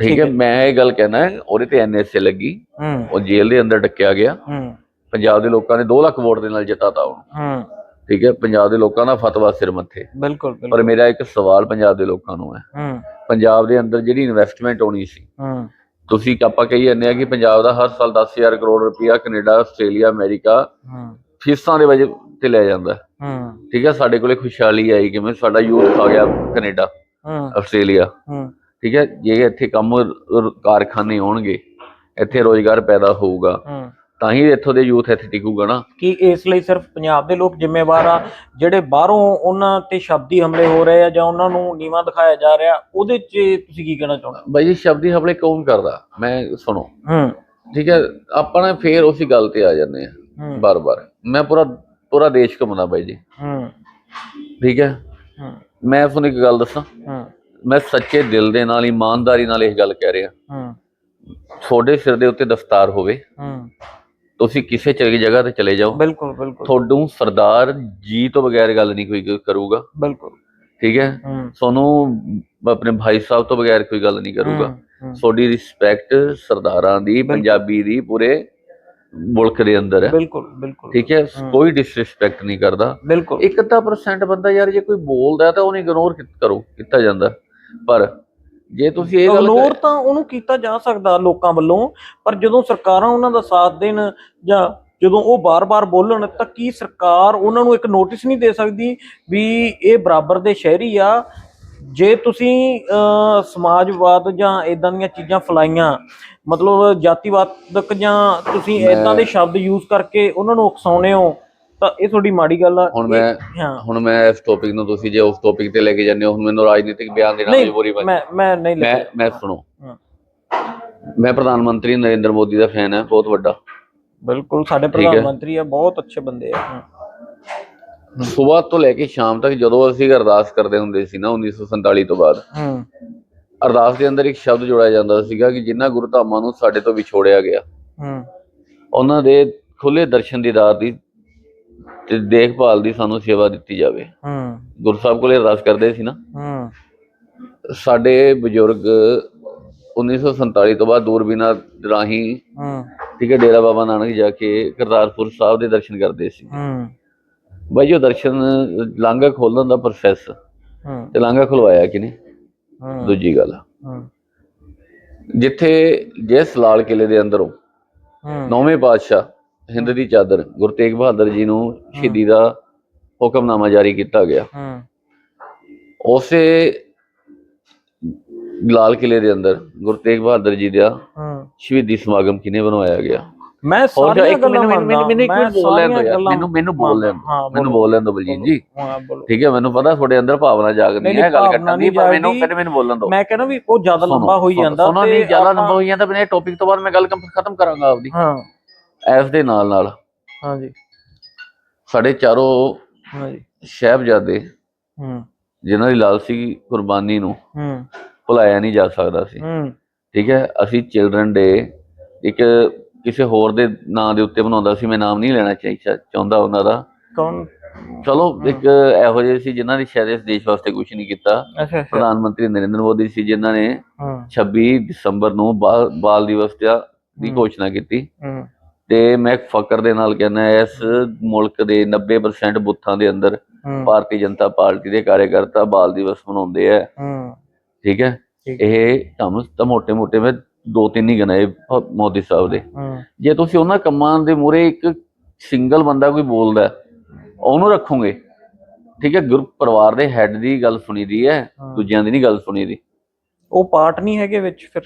ਠੀਕ ਹੈ ਮੈਂ ਇਹ ਗੱਲ ਕਹਿਣਾ ਹੈ ਉਹਦੇ ਤੇ ਐਨਐਸਏ ਲੱਗੀ। ਹੂੰ। ਉਹ ਜੇਲ੍ਹ ਦੇ ਅੰਦਰ ਡੱਕਿਆ ਗਿਆ। ਹੂੰ। ਪੰਜਾਬ ਦੇ ਲੋਕਾਂ ਨੇ 2 ਲੱਖ ਵੋਟ ਦੇ ਨਾਲ ਜਿਤਾਤਾ ਉਹਨੂੰ। ਹੂੰ। ਠੀਕ ਹੈ ਪੰਜਾਬ ਦੇ ਲੋਕਾਂ ਦਾ ਫਤਵਾ ਸਿਰ ਮੱਥੇ। ਬਿਲਕੁਲ ਪਰ ਮੇਰਾ ਇੱਕ ਸਵਾਲ ਪੰਜਾਬ ਦੇ ਲੋਕਾਂ ਨੂੰ ਹੈ। ਹੂੰ। ਪੰਜਾਬ ਦੇ ਅੰਦਰ ਜਿਹੜੀ ਇਨਵੈਸਟਮੈਂਟ ਹੋਣੀ ਸੀ। ਹੂੰ। ਤੁਸੀਂ ਆਪਾਂ ਕਹੀ ਜਾਂਦੇ ਆ ਕਿ ਪੰਜਾਬ ਦਾ ਹਰ ਸਾਲ 10000 ਕਰੋੜ ਰੁਪਇਆ ਕੈਨੇਡਾ ਆਸਟ੍ਰੇਲੀਆ ਅਮਰੀਕਾ ਫੀਸਾਂ ਦੇ ਵਜ੍ਹਾ ਤੇ ਲੈ ਜਾਂਦਾ। ਹੈ। ਠੀਕ ਹੈ ਸਾਡੇ ਕੋਲੇ ਖੁਸ਼ਹਾਲੀ ਆਈ ਕਿਵੇਂ ਸਾਡਾ ਯੂਥ ਆ ਗਿਆ ਕੈਨੇਡਾ ਹੂੰ। ਆਸਟ੍ਰੇਲੀਆ। ਹੂੰ। ਠੀਕ ਹੈ ਜੇ ਇੱਥੇ ਕੰਮ ਰ- ਕਾਰਖਾਨੇ ਹੋਣਗੇ ਇੱਥੇ ਰੋਜ਼ਗਾਰ ਪੈਦਾ ਹੋਊਗਾ ਹੂੰ। ਤਾਂ ਹੀ ਇੱਥੋਂ ਦੇ ਯੂਥ ਇੱਥੇ ਟਿਕੂਗਾ ਨਾ। ਕਿ ਇਸ ਲਈ ਸਿਰਫ ਪੰਜਾਬ ਦੇ ਲੋਕ ਜ਼ਿੰਮੇਵਾਰ ਆ ਜਿਹੜੇ ਬਾਹਰੋਂ ਉਹਨਾਂ ਤੇ ਸ਼ਬਦੀ ਹਮਲੇ ਹੋ ਰਹੇ ਆ ਜਾਂ ਉਹਨਾਂ ਨੂੰ ਨੀਵਾ ਦਿਖਾਇਆ ਜਾ ਰਿਹਾ ਉਹਦੇ 'ਚ ਤੁਸੀਂ ਕੀ ਕਹਿਣਾ ਚਾਹੁੰਦੇ ਬਾਈ ਜੀ ਸ਼ਬਦੀ ਹਮਲੇ ਕੌਣ ਕਰਦਾ? ਮੈਂ ਸੁਣੋ। ਹੂੰ। ਠੀਕ ਹੈ ਆਪਾਂ ਨਾ ਫੇਰ ਉਸੇ ਗੱਲ ਤੇ ਆ ਜਾਂਦੇ ਆ ਹੂੰ। ਬਾਰ-ਬਾਰ। ਮੈਂ ਪੂਰਾ ਪੂਰਾ ਦੇਸ਼ ਘੁੰਮਦਾ ਬਾਈ ਜੀ। ਹੂੰ। ਠੀਕ ਹੈ? ਹੂੰ। ਮੈਂ ਤੁਹਾਨੂੰ ਇੱਕ ਗੱਲ ਦੱਸਾਂ। ਹੂੰ। ਮੈਂ ਸੱਚੇ ਦਿਲ ਦੇ ਨਾਲ ਇਮਾਨਦਾਰੀ ਨਾਲ ਇਹ ਗੱਲ ਕਹਿ ਰਿਹਾ। ਹੂੰ। ਤੁਹਾਡੇ ਸਿਰ ਦੇ ਉੱਤੇ ਦਸਤਾਰ ਹੋਵੇ। ਹੂੰ। ਤੁਸੀਂ ਕਿਸੇ ਚੰਗੀ ਜਗ੍ਹਾ ਤੇ ਚਲੇ ਜਾਓ। ਬਿਲਕੁਲ ਬਿਲਕੁਲ। ਤੁਹਾਨੂੰ ਸਰਦਾਰ ਜੀ ਤੋਂ ਬਗੈਰ ਗੱਲ ਨਹੀਂ ਕੋਈ ਕਰੂਗਾ। ਬਿਲਕੁਲ। ਠੀਕ ਹੈ? ਤੁਹਾਨੂੰ ਆਪਣੇ ਭਾਈ ਸਾਹਿਬ ਤੋਂ ਬਗੈਰ ਕੋਈ ਗੱਲ ਨਹੀਂ ਕਰੂਗਾ। ਤੁਹਾਡੀ ਰਿਸਪੈਕਟ ਸਰਦਾਰਾਂ ਦੀ ਪੰਜਾਬੀ ਦੀ ਪੂਰੇ ਮੁਲਕ ਦੇ ਅੰਦਰ ਹੈ। ਬਿਲਕੁਲ ਬਿਲਕੁਲ। ਠੀਕ ਹੈ ਕੋਈ ਡਿਸਰਿਸਪੈਕਟ ਨਹੀਂ ਕਰਦਾ। ਬਿਲਕੁਲ। ਇੱਕ ਅੱਧਾ ਪਰਸੈਂਟ ਬੰਦਾ ਯਾਰ ਜੇ ਕੋਈ ਬੋਲਦਾ ਤਾਂ ਉਹਨੂੰ ਇਗਨੋਰ ਕਰੋ ਕੀਤਾ ਜਾਂਦਾ। ਪਰ ਜੇ ਤੁਸੀਂ ਇਹ ਗੱਲ ਇਗਨੋਰ ਤਾਂ ਉਹਨੂੰ ਕੀਤਾ ਜਾ ਸਕਦਾ ਲੋਕਾਂ ਵੱਲੋਂ ਪਰ ਜਦੋਂ ਸਰਕਾਰਾਂ ਉਹਨਾਂ ਦਾ ਸਾਥ ਦੇਣ ਜਾਂ ਜਦੋਂ ਉਹ ਬਾਰ-ਬਾਰ ਬੋਲਣ ਤਾਂ ਕੀ ਸਰਕਾਰ ਉਹਨਾਂ ਨੂੰ ਇੱਕ ਨੋਟਿਸ ਨਹੀਂ ਦੇ ਸਕਦੀ ਵੀ ਇਹ ਬਰਾਬਰ ਦੇ ਸ਼ਹਿਰੀ ਆ ਜੇ ਤੁਸੀਂ ਸਮਾਜਵਾਦ ਜਾਂ ਇਦਾਂ ਦੀਆਂ ਚੀਜ਼ਾਂ ਫਲਾਈਆਂ ਮਤਲਬ ਜਾਤੀਵਾਦਕ ਜਾਂ ਤੁਸੀਂ ਇਦਾਂ ਦੇ ਸ਼ਬਦ ਯੂਜ਼ ਕਰਕੇ ਉਹਨਾਂ ਨੂੰ ਉਕਸਾਉਣੇ ਹੋ ਤਾਂ ਇਹ ਤੁਹਾਡੀ ਮਾੜੀ ਗੱਲ ਆ ਹੁਣ ਮੈਂ ਹੁਣ ਮੈਂ ਇਸ ਟੌਪਿਕ ਨੂੰ ਤੁਸੀਂ ਜੇ ਉਸ ਟੌਪਿਕ ਤੇ ਲੈ ਕੇ ਜਾਂਦੇ ਹੋ ਹੁਣ ਮੈਨੂੰ ਰਾਜਨੀਤਿਕ ਬਿਆਨ ਦੇਣਾ ਮਜਬੂਰੀ ਬਣ ਮੈਂ ਮੈਂ ਨਹੀਂ ਮੈਂ ਮੈਂ ਸੁਣੋ। ਮੈਂ ਪ੍ਰਧਾਨ ਮੰਤਰੀ ਨਰਿੰਦਰ ਮੋਦੀ ਦਾ ਫੈਨ ਹਾਂ ਬਹੁਤ ਵੱਡਾ ਬਿਲਕੁਲ ਸਾਡੇ। ਪ੍ਰਧਾਨ ਮੰਤਰੀ ਆ ਬਹੁਤ ਅੱਛੇ ਬੰਦੇ ਆ। ਸਵੇਰ ਤੋਂ ਲੈ ਕੇ ਸ਼ਾਮ ਤੱਕ ਜਦੋਂ ਅਸੀਂ ਅਰਦਾਸ ਕਰਦੇ ਹੁੰਦੇ ਸੀ ਨਾ 1947 ਤੋਂ ਬਾਅਦ ਹੂੰ। ਅਰਦਾਸ ਦੇ ਅੰਦਰ ਇੱਕ ਸ਼ਬਦ ਜੋੜਿਆ ਜਾਂਦਾ ਸੀਗਾ ਕਿ ਜਿਨ੍ਹਾਂ ਗੁਰੂ ਧਾਮਾਂ ਨੂੰ ਸਾਡੇ ਤੋਂ ਵਿਛੋੜਿਆ ਗਿਆ ਹੂੰ। ਉਹਨਾਂ ਦੇ ਖੁੱਲੇ ਦਰਸ਼ਨ ਦੀਦਾਰ ਦੀ ਤੇ ਦੇਖਭਾਲ ਦੀ ਸਾਨੂੰ ਸੇਵਾ ਦਿੱਤੀ ਜਾਵੇ। ਹੂੰ। ਗੁਰੂ ਸਾਹਿਬ ਕੋਲੇ ਅਰਦਾਸ ਕਰਦੇ ਸੀ ਨਾ। ਹੂੰ। ਸਾਡੇ ਬਜ਼ੁਰਗ 1947 ਤੋਂ ਬਾਅਦ ਦੂਰਬੀਨਾਂ ਰਾਹੀਂ ਹੂੰ। ਠੀਕ ਹੈ ਡੇਰਾ ਬਾਬਾ ਨਾਨਕ ਜਾ ਕੇ ਕਰਤਾਰਪੁਰ ਸਾਹਿਬ ਦੇ ਦਰਸ਼ਨ ਕਰਦੇ ਸੀ। ਹੂੰ। ਬਾਈ ਜੋ ਦਰਸ਼ਨ ਲਾਂਘਾ ਖੋਲਣ ਦਾ ਪ੍ਰੋਸੈਸ ਹੂੰ। ਤੇ ਲਾਂਘਾ ਖੁਲਵਾਇਆ ਕਿ ਨਹੀਂ ਹੂੰ। ਦੂਜੀ ਗੱਲ। ਹੂੰ। ਜਿੱਥੇ ਜਿਸ ਲਾਲ ਕਿਲੇ ਦੇ ਅੰਦਰੋਂ ਹੂੰ। ਨੌਵੇਂ ਪਾਤਸ਼ਾਹ ਹਿੰਦ ਦੀ ਚਾਦਰ ਗੁਰੂ ਤੇਗ ਬਹਾਦਰ ਜੀ ਨੂੰ ਸ਼ਹੀਦੀ ਦਾ ਹੁਕਮਨਾਮਾ ਜਾਰੀ ਕੀਤਾ ਗਿਆ। ਹੂੰ। ਉਸੇ ਲਾਲ ਕਿਲੇ ਦੇ ਅੰਦਰ ਗੁਰੂ ਤੇਗ ਬਹਾਦਰ ਜੀ ਦਾ ਹੂੰ। ਸ਼ਹੀਦੀ ਸਮਾਗਮ ਕਿਨੇ ਬਣਵਾਇਆ ਗਿਆ? ਮੈਂ ਸਾਰੀਆਂ ਗੱਲਾਂ ਮੈਨੂੰ ਮੈਨੂੰ ਇੱਕ ਮੰਨਦਾ, ਬੋਲ ਲੈਣ ਗੱਲਾਂ ਮੈਨੂੰ ਮੈਨੂੰ ਬੋਲ ਲੈਣ ਮੈਨੂੰ ਬੋਲੋ, ਲੈਣ ਦਿਓ ਬਲਜੀਤ ਜੀ। ਠੀਕ ਹੈ ਮੈਨੂੰ ਪਤਾ ਤੁਹਾਡੇ ਅੰਦਰ ਭਾਵਨਾ ਜਾਗਦੀ ਹੈ ਗੱਲ ਕਰਨ ਦੀ ਨਹੀਂ ਪਰ ਮੈਨੂੰ। ਕਹਿੰਦੇ ਮੈਨੂੰ ਬੋਲਣ ਦਿਓ। ਮੈਂ ਕਹਿੰਦਾ ਵੀ ਉਹ ਜ਼ਿਆਦਾ ਲੰਬਾ ਹੋਈ ਜਾਂਦਾ ਸੁਣੋ ਨਹੀਂ ਜ਼ਿਆਦਾ ਲੰਬਾ ਹੋਈ ਜਾਂਦਾ ਬਿਨੇ ਟੌਪਿਕ ਤੋਂ ਬਾਅਦ ਮੈਂ ਗੱਲ ਖਤਮ ਕਰਾਂਗਾ ਆਪਦੀ। ਹਾਂ। ਇਸ ਦੇ ਨਾਲ ਨਾਲ। ਹਾਂਜੀ। ਸਾਡੇ ਚਾਰੋਂ ਹਾਂਜੀ। ਸ਼ਹਿਬਜ਼ਾਦੇ ਹੂੰ। ਜਿਨ੍ਹਾਂ ਦੀ ਲਾਲਸੀ ਕੁਰਬਾਨੀ ਨੂੰ ਹੂੰ। ਭੁਲਾਇਆ ਨਹੀਂ ਜਾ ਸਕਦਾ ਸੀ। ਹੂੰ। ਠੀਕ ਹੈ ਅਸੀਂ ਚਿਲਡਰਨ ਡੇ ਇੱਕ ਕਿਸੇ ਹੋਰ ਦੇ ਨਾਂ ਦੇ ਉੱਤੇ ਬਣਾਉਂਦਾ ਸੀ ਮੈਂ ਨਾਮ ਨਹੀਂ ਲੈਣਾ ਚਾਹੁੰਦਾ ਉਹਨਾਂ ਦਾ। ਕੌਣ? ਚਲੋ ਇੱਕ ਇਹੋ ਜਿਹੇ ਸੀ ਜਿਨ੍ਹਾਂ ਨੇ ਸ਼ਾਇਦ ਇਸ ਦੇਸ਼ ਵਾਸਤੇ ਕੁਝ ਨਹੀਂ ਕੀਤਾ। ਪ੍ਰਧਾਨ ਮੰਤਰੀ ਨਰਿੰਦਰ ਮੋਦੀ ਸੀ ਜਿਨ੍ਹਾਂ ਨੇ 26 ਦਸੰਬਰ ਨੂੰ ਬਾਲ ਦਿਵਸ ਦੀ ਘੋਸ਼ਣਾ ਕੀਤੀ। ਤੇ ਮੈਂ ਫਕਰ ਦੇ ਨਾਲ ਕਹਿੰਦਾ ਇਸ ਮੁਲਕ ਦੇ 90% ਬੁੱਥਾਂ ਦੇ ਅੰਦਰ ਭਾਰਤੀ ਜਨਤਾ ਪਾਰਟੀ ਦੇ ਕਾਰਜਕਰਤਾ ਬਾਲ ਦਿਵਸ ਮਨਾਉਂਦੇ ਆ। ਠੀਕ ਹੈ? ਇਹ ਕੰਮ ਤਾਂ ਮੋਟੇ ਮੋٹے ਮੈਂ ਦੋ ਤਿੰਨ ਹੀ ਗਨਾਏ ਮੋਦੀ ਸਾਹਿਬ ਦੇ। ਹੂੰ। ਜੇ ਤੁਸੀਂ ਉਹਨਾਂ ਕੰਮਾਂ ਦੇ ਮੂਰੇ ਇੱਕ ਸਿੰਗਲ ਬੰਦਾ ਕੋਈ ਬੋਲਦਾ ਉਹਨੂੰ ਰੱਖੋਗੇ। ਠੀਕ ਹੈ ਗੁਰੂ ਪਰਿਵਾਰ ਦੇ ਹੈੱਡ ਦੀ ਗੱਲ ਸੁਣੀਦੀ ਹੈ ਹਾਂ। ਦੂਜਿਆਂ ਦੀ ਨਹੀਂ ਗੱਲ ਸੁਣੀਦੀ। ਉਹ ਪਾਰਟ ਨਹੀਂ ਹੈਗੇ ਵਿੱਚ ਫਿਰ?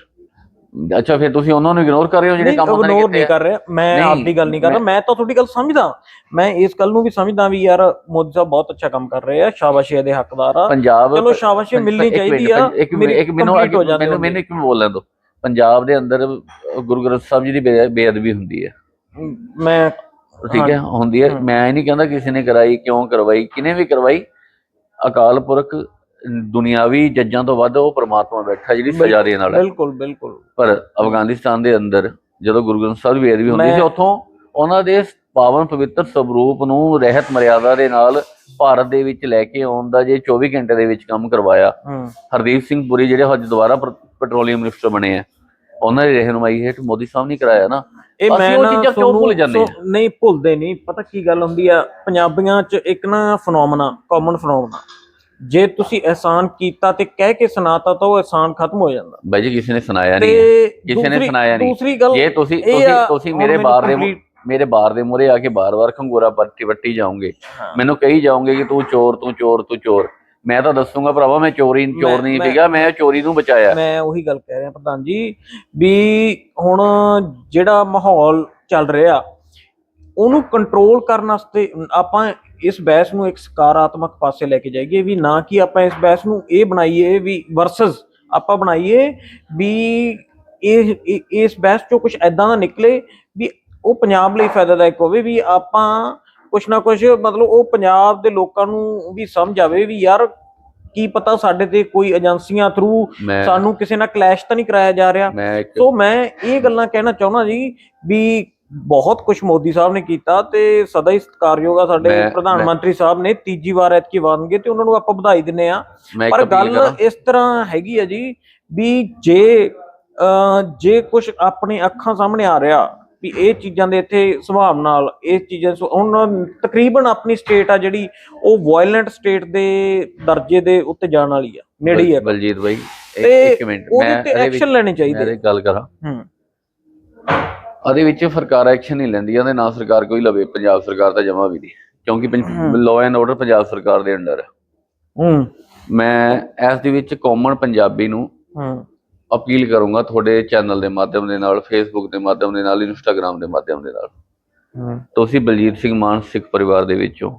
ਅੱਛਾ ਫਿਰ ਤੁਸੀਂ ਉਹਨਾਂ ਨੂੰ ਇਗਨੋਰ ਕਰ ਰਹੇ ਹੋ ਜਿਹੜੇ ਕੰਮ ਉਹਨਾਂ ਨੇ ਨਹੀਂ? ਕਰ ਰਿਹਾ। ਮੈਂ ਨਹੀਂ, ਆਪਦੀ ਗੱਲ ਨਹੀਂ ਕਰ ਰਿਹਾ। ਮੈਂ ਤਾਂ ਤੁਹਾਡੀ ਗੱਲ ਸਮਝਦਾ। ਮੈਂ ਇਸ ਗੱਲ ਨੂੰ ਵੀ ਸਮਝਦਾ ਵੀ ਯਾਰ ਮੋਦੀ ਸਾਹਿਬ ਬਹੁਤ ਅੱਛਾ ਕੰਮ ਕਰ ਰਹੇ ਆ ਸ਼ਾਬਾਸ਼ ਇਹਦੇ ਹੱਕਦਾਰ ਆ। ਪੰਜਾਬ ਚਲੋ ਸ਼ਾਬਾਸ਼ ਮਿਲਣੀ ਚਾਹੀਦੀ ਆ। ਇੱਕ ਮੈਨੂੰ ਮੈਨੂੰ ਮੈਨੂੰ ਇੱਕ ਬੋਲਣ ਦਿਓ। ਪੰਜਾਬ ਦੇ ਅੰਦਰ ਗੁਰੂ ਗ੍ਰੰਥ ਸਾਹਿਬ ਜੀ ਦੀ ਬੇ- ਬੇਅਦਬੀ ਹੁੰਦੀ ਹੈ ਮੈਂ ਠੀਕ ਹੈ ਹੁੰਦੀ ਹੈ। ਮੈਂ ਇਹ ਨਹੀਂ ਕਹਿੰਦਾ ਕਿਸੇ ਨੇ ਕਰਾਈ ਕਿਉਂ ਕਰਵਾਈ ਕਿਨੇ ਵੀ ਕਰਵਾਈ ਅਕਾਲ ਪੁਰਖ ਦੁਨਿਆਵੀ ਜੱਜਾਂ ਤੋਂ ਵੱਧ ਉਹ ਪ੍ਰਮਾਤਮਾ ਬੈਠਾ ਜਿਹੜੀ ਸਜ਼ਾ ਦੇਣ ਵਾਲਾ ਹੈ। ਬਿਲਕੁਲ ਬਿਲਕੁਲ ਪਰ ਅਫਗਾਨਿਸਤਾਨ ਦੇ ਅੰਦਰ ਜਦੋਂ ਗੁਰੂ ਗ੍ਰੰਥ ਸਾਹਿਬ ਦੀ ਬੇਅਦਬੀ ਹੁੰਦੀ ਸੀ ਉੱਥੋਂ ਉਹਨਾਂ ਦੇ ਪਾਵਨ ਪਵਿੱਤਰ ਸਰੂਪ ਨੂੰ ਰਹਿਤ ਮਰਿਆਦਾ ਦੇ ਨਾਲ ਭਾਰਤ ਦੇ ਵਿੱਚ ਲੈ ਕੇ ਆਉਣ ਦਾ ਜੇ 24 ਘੰਟੇ ਦੇ ਵਿੱਚ ਕੰਮ ਕਰਵਾਇਆ। ਹਰਦੀਪ ਸਿੰਘ ਪੁਰੀ ਜਿਹੜੇ ਅੱਜ ਦੁਬਾਰਾ ਪੈਟਰੋਲੀਅਮ ਮਿਨਿਸਟਰ ਬਣੇ ਆ। ਉਹਨਾਂ ਦੀ ਰਹਿਨੁਮਾਈ ਹੇਠ ਮੋਦੀ ਸਾਹਿਬ ਨੇ ਕਰਾਇਆ ਨਾ। ਇਹ ਮੈਂ ਉਹ ਨਾ ਚੀਜ਼ਾਂ ਕਿਉਂ ਭੁੱਲ ਜਾਂਦੇ ਨਹੀਂ ਭੁੱਲਦੇ ਨਹੀਂ। ਪਤਾ ਕੀ ਗੱਲ ਹੁੰਦੀ ਆ? ਪੰਜਾਬੀਆਂ 'ਚ ਇੱਕ ਨਾ ਫਨੋਮਨਾ ਕਾਮਨ ਫਨੋਮਨਾ ਜੇ ਤੁਸੀਂ ਅਹਿਸਾਨ ਕੀਤਾ ਤੇ ਕਹਿ ਕੇ ਸੁਣਾਤਾ ਤਾਂ ਉਹ ਅਹਿਸਾਨ ਖਤਮ ਹੋ ਜਾਂਦਾ। ਬਾਈ ਜੀ ਕਿਸੇ ਨੇ ਸੁਣਾਇਆ ਨਹੀਂ ਕਿਸੇ ਨੇ ਸੁਣਾਇਆ ਨਹੀਂ। ਜੇ ਤੁਸੀਂ ਤੁਸੀਂ ਤੁਸੀਂ ਮੇਰੇ ਬਾਰ ਦੇ ਮੇਰੇ ਬਾਰ ਦੇ ਮੂਹਰੇ ਆ ਕੇ ਬਾਰ-ਬਾਰ ਖੰਗੋਰਾ ਪੱਟੀ ਵੱਟੀ ਜਾਓਗੇ। ਮੈਨੂੰ ਕਹੀ ਜਾਓਗੇ ਕਿ ਤੂੰ ਚੋਰ ਤੂੰ ਚੋਰ ਤੂੰ ਚੋਰ। ਮੈਂ ਤਾਂ ਦੱਸੂਗਾ ਭਰਾਵਾ ਮੈਂ ਚੋਰੀ ਚੋਰ ਨਹੀਂ ਸੀਗਾ ਮੈਂ ਚੋਰੀ ਨੂੰ ਬਚਾਇਆ। ਮੈਂ ਉਹੀ ਗੱਲ ਕਹਿ ਰਿਹਾ ਪ੍ਰਧਾਨ ਜੀ ਵੀ ਹੁਣ ਜਿਹੜਾ ਮਾਹੌਲ ਚੱਲ ਰਿਹਾ ਉਹਨੂੰ ਕੰਟਰੋਲ ਕਰਨ ਵਾਸਤੇ ਆਪਾਂ ਇਸ ਬਹਿਸ ਨੂੰ ਇੱਕ ਸਕਾਰਾਤਮਕ ਪਾਸੇ ਲੈ ਕੇ ਜਾਈਏ ਵੀ ਨਾ ਕਿ ਆਪਾਂ ਇਸ ਬਹਿਸ ਨੂੰ ਇਹ ਬਣਾਈਏ ਵੀ ਵਰਸਸ ਆਪਾਂ ਬਣਾਈਏ ਵੀ ਇਹ ਇਹ- ਇਸ ਬਹਿਸ ਚੋਂ ਕੁਝ ਐਦਾਂ ਦਾ ਨਿਕਲੇ ਵੀ ਉਹ ਪੰਜਾਬ ਲਈ ਫਾਇਦਾਦਾਇਕ ਹੋਵੇ ਵੀ ਆਪਾਂ ਕੁਛ ਨਾ ਕੁਛ ਮਤਲਬ ਉਹ ਪੰਜਾਬ ਦੇ ਲੋਕਾਂ ਨੂੰ ਵੀ ਸਮਝ ਆਵੇ ਵੀ ਯਾਰ ਕੀ ਪਤਾ ਸਾਡੇ ਤੇ ਕੋਈ ਏਜੰਸੀਆਂ ਥਰੂ ਸਾਨੂੰ ਕਿਸੇ ਨਾਲ ਕਲੈਸ਼ ਤਾਂ ਨਹੀਂ ਕਰਾਇਆ ਜਾ ਰਿਹਾ। ਸੋ ਮੈਂ ਇਹ ਗੱਲਾਂ ਕਹਿਣਾ ਚਾਹੁੰਦਾ ਜੀ ਵੀ ਬਹੁਤ ਕੁਝ ਮੋਦੀ ਸਾਹਿਬ ਨੇ ਕੀਤਾ ਤੇ ਸਦਾ ਹੀ ਸਤਿਕਾਰਯੋਗ ਆ ਸਾਡੇ ਪ੍ਰਧਾਨ ਮੰਤਰੀ ਸਾਹਿਬ ਨੇ। ਤੀਜੀ ਵਾਰ ਐਤਕੀ ਗਏ ਤੇ ਉਹਨਾਂ ਨੂੰ ਆਪਾਂ ਵਧਾਈ ਦਿੰਨੇ ਆ ਪਰ ਗੱਲ ਇਸ ਤਰ੍ਹਾਂ ਹੈਗੀ ਆ ਜੀ ਵੀ ਜੇ ਜੇ ਕੁਝ ਆਪਣੇ ਅੱਖਾਂ ਸਾਹਮਣੇ ਆ ਰਿਹਾ ਵੀ ਇਹ ਚੀਜ਼ਾਂ ਦੇ ਇੱਥੇ ਸੁਭਾਵ ਨਾਲ ਇਹ ਚੀਜ਼ਾਂ ਹੁਣ ਤਕਰੀਬਨ ਆਪਣੀ ਸਟੇਟ ਆ ਜਿਹੜੀ ਉਹ ਵਾਇਲੈਂਟ ਸਟੇਟ ਦੇ ਦਰਜੇ ਦੇ ਉੱਤੇ ਜਾਣ ਵਾਲੀ ਆ ਨੇੜੇ ਹੀ ਆ। ਬਲਜੀਤ ਬਾਈ ਇੱਕ- ਮਿੰਟ ਮੈਂ ਐਕਸ਼ਨ ਲੈਣੇ ਚਾਹੀਦੇ। ਗੱਲ ਕਰਾਂ। ਹੂੰ। ਉਹਦੇ ਵਿੱਚ ਸਰਕਾਰ ਐਕਸ਼ਨ ਨਹੀਂ ਲੈਂਦੀ ਉਹਦੇ ਨਾ ਸਰਕਾਰ ਕੋਈ ਲਵੇ ਪੰਜਾਬ ਸਰਕਾਰ ਤਾਂ ਜਮਾ ਵੀ ਨਹੀਂ ਕਿਉਂਕਿ ਲਾਅ ਐਂਡ ਆਰਡਰ ਪੰਜਾਬ ਸਰਕਾਰ ਦੇ ਅੰਡਰ ਹੈ ਹੂੰ। ਮੈਂ ਇਸ ਦੇ ਵਿੱਚ ਕਾਮਨ ਪੰਜਾਬੀ ਨੂੰ ਹੂੰ। ਅਪੀਲ ਕਰੂੰਗਾ ਤੁਹਾਡੇ ਚੈਨਲ ਦੇ ਮਾਧਿਅਮ ਦੇ ਨਾਲ ਫੇਸਬੁੱਕ ਦੇ ਮਾਧਿਅਮ ਦੇ ਨਾਲ ਇੰਸਟਾਗ੍ਰam ਦੇ ਮਾਧਿਅਮ ਦੇ ਨਾਲ। ਤੁਸੀਂ ਬਲਜੀਤ ਸਿੰਘ ਮਾਨ ਸਿੱਖ ਪਰਿਵਾਰ ਦੇ ਵਿੱਚੋਂ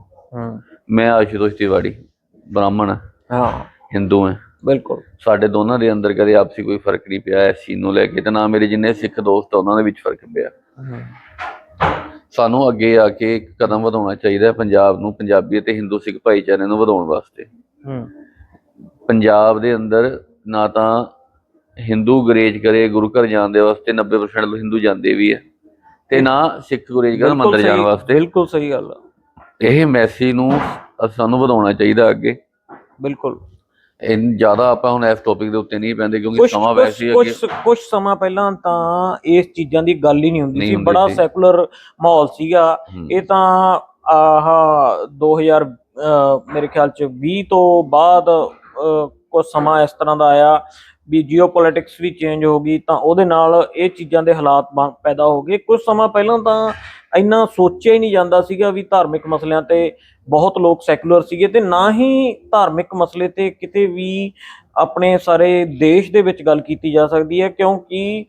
ਮੈਂ ਆਸ਼ੂਤੋਸ਼ ਤਿਵਾੜੀ ਬ੍ਰਾਹਮਣ ਹਾਂ, ਹਾਂ। ਹਿੰਦੂ ਹਾਂ। ਬਿਲਕੁਲ। ਸਾਡੇ ਦੋਨਾਂ ਦੇ ਅੰਦਰ ਕਦੇ ਆਪਸੀ ਕੋਈ ਫ਼ਰਕ ਨਹੀਂ ਪਿਆ ਚੀਜ਼ ਨੂੰ ਲੈ ਕੇ ਤੇ ਨਾ ਮੇਰੇ ਜਿੰਨੇ ਸਿੱਖ ਦੋਸਤ ਆ ਉਹਨਾਂ ਦੇ ਵਿੱਚ ਫ਼ਰਕ ਪਿਆ। ਸਾਨੂੰ ਅੱਗੇ ਆ ਕੇ ਇੱਕ ਕਦਮ ਵਧਾਉਣਾ ਚਾਹੀਦਾ ਹੈ ਪੰਜਾਬ ਨੂੰ ਪੰਜਾਬੀ ਅਤੇ ਹਿੰਦੂ ਸਿੱਖ ਭਾਈਚਾਰੇ ਨੂੰ ਵਧਾਉਣ ਵਾਸਤੇ। ਪੰਜਾਬ ਦੇ ਅੰਦਰ ਨਾ ਤਾਂ ਹਿੰਦੂ ਗਰੇਜ ਕਰੇ ਗੁਰੂ ਘਰ ਜਾਣ ਦੇ ਵਾਸਤੇ 90% ਲੋਕ ਹਿੰਦੂ ਜਾਂਦੇ ਵੀ ਹੈ ਤੇ ਨਾ ਸਿੱਖ ਗਰੇਜ ਬਿਲਕੁਲ ਮੰਦਰ ਜਾਣ ਵਾਸਤੇ। ਬਿਲਕੁਲ ਸਹੀ ਗੱਲ ਆ। ਇਹ ਮੈਸੇਜ ਨੂੰ ਸਾਨੂੰ ਵਧਾਉਣਾ ਚਾਹੀਦਾ ਅੱਗੇ। ਬਿਲਕੁਲ। ਇਨ ਜ਼ਿਆਦਾ ਆਪਾਂ ਹੁਣ ਇਸ ਟੌਪਿਕ ਦੇ ਉੱਤੇ ਨਹੀਂ ਪੈਂਦੇ ਕਿਉਂਕਿ ਸਮਾਂ ਵੈਸੇ ਹੀ ਕੁਝ ਕੁਝ ਸਮਾਂ ਪਹਿਲਾਂ ਤਾਂ ਇਸ ਚੀਜ਼ਾਂ ਦੀ ਗੱਲ ਹੀ ਨਹੀਂ ਹੁੰਦੀ ਸੀ। ਬੜਾ। ਸੈਕੂਲਰ ਮਾਹੌਲ ਸੀਗਾ। ਇਹ ਤਾਂ ਆਹ 2000 ਅਹ, ਮੇਰੇ ਖਿਆਲ ਚ 20 ਤੋਂ ਬਾਅਦ ਕੁਝ ਸਮਾਂ ਇਸ ਤਰ੍ਹਾਂ ਦਾ ਆਇਆ। ਵੀ ਜੀਓਪੋਲਿਟਿਕਸ ਵੀ ਚੇਂਜ ਹੋ ਗਈ, ਤਾਂ ਉਹਦੇ ਨਾਲ ਇਹ ਚੀਜ਼ਾਂ ਦੇ ਹਾਲਾਤ ਬਣ- ਪੈਦਾ ਹੋ ਗਏ। ਕੁਝ ਸਮਾਂ ਪਹਿਲਾਂ ਤਾਂ ਇੰਨਾ ਸੋਚਿਆ ਹੀ ਨਹੀਂ ਜਾਂਦਾ ਸੀਗਾ ਵੀ ਧਾਰਮਿਕ ਮਸਲਿਆਂ ਤੇ ਬਹੁਤ ਲੋਕ ਸੈਕੂਲਰ ਸੀਗੇ ਤੇ ਨਾ ਹੀ ਧਾਰਮਿਕ ਮਸਲੇ ਤੇ ਕਿਤੇ ਵੀ ਆਪਣੇ ਸਾਰੇ ਦੇਸ਼ ਦੇ ਵਿੱਚ ਗੱਲ ਕੀਤੀ ਜਾ ਸਕਦੀ ਹੈ, ਕਿਉਂਕਿ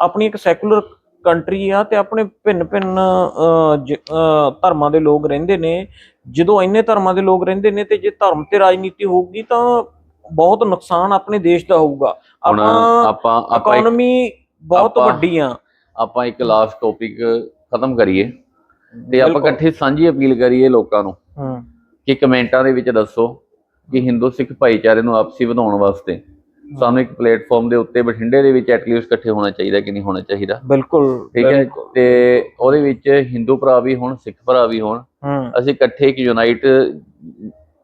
ਆਪਣੀ ਇੱਕ ਸੈਕੂਲਰ ਕੰਟਰੀ ਆ ਤੇ ਆਪਣੇ ਭਿੰਨ ਭਿੰਨ ਜ- ਧਰਮਾਂ ਦੇ ਲੋਕ ਰਹਿੰਦੇ ਨੇ। ਜਦੋਂ ਇੰਨੇ ਧਰਮਾਂ ਦੇ ਲੋਕ ਰਹਿੰਦੇ ਨੇ ਤੇ ਜੇ ਧਰਮ ਤੇ ਰਾਜਨੀਤੀ ਹੋਊਗੀ ਤਾਂ ਬਹੁਤ ਨੁਕਸਾਨ ਆਪਣੇ ਦੇਸ਼ ਦਾ ਹੋਊਗਾ। ਆਪਾਂ ਆਪਾਂ ਆਪਾਂ ਇੱਕ- ਇਕਨੋਮੀ ਬਹੁਤ ਵੱਡੀ ਆ। ਆਪਾਂ ਇੱਕ ਲਾਸਟ ਟੌਪਿਕ ਖਤਮ ਕਰੀਏ ਤੇ ਆਪਾਂ। ਇਕੱਠੇ ਸਾਂਝੀ ਅਪੀਲ ਕਰੀਏ ਲੋਕਾਂ ਨੂੰ ਹੂੰ। ਕਿ ਕਮੈਂਟਾਂ ਦੇ ਵਿੱਚ ਦੱਸੋ ਕਿ ਹਿੰਦੂ ਸਿੱਖ ਭਾਈਚਾਰੇ ਨੂੰ ਆਪਸੀ ਵਧਾਉਣ ਵਾਸਤੇ ਸਾਨੂੰ ਇੱਕ ਪਲੇਟਫਾਰਮ ਦੇ ਉੱਤੇ ਬਠਿੰਡੇ ਦੇ ਵਿੱਚ ਐਟਲੀਸਟ ਇਕੱਠੇ ਹੋਣਾ ਚਾਹੀਦਾ ਕਿ ਨਹੀਂ ਹੋਣਾ ਚਾਹੀਦਾ। ਬਿਲਕੁਲ ਠੀਕ ਹੈ। ਤੇ ਉਹਦੇ ਵਿੱਚ ਹਿੰਦੂ ਭਰਾ ਵੀ ਹੋਣ ਸਿੱਖ ਭਰਾ ਵੀ ਹੋਣ ਅਸੀਂ ਇਕੱਠੇ ਇੱਕ ਯੂਨਾਈਟ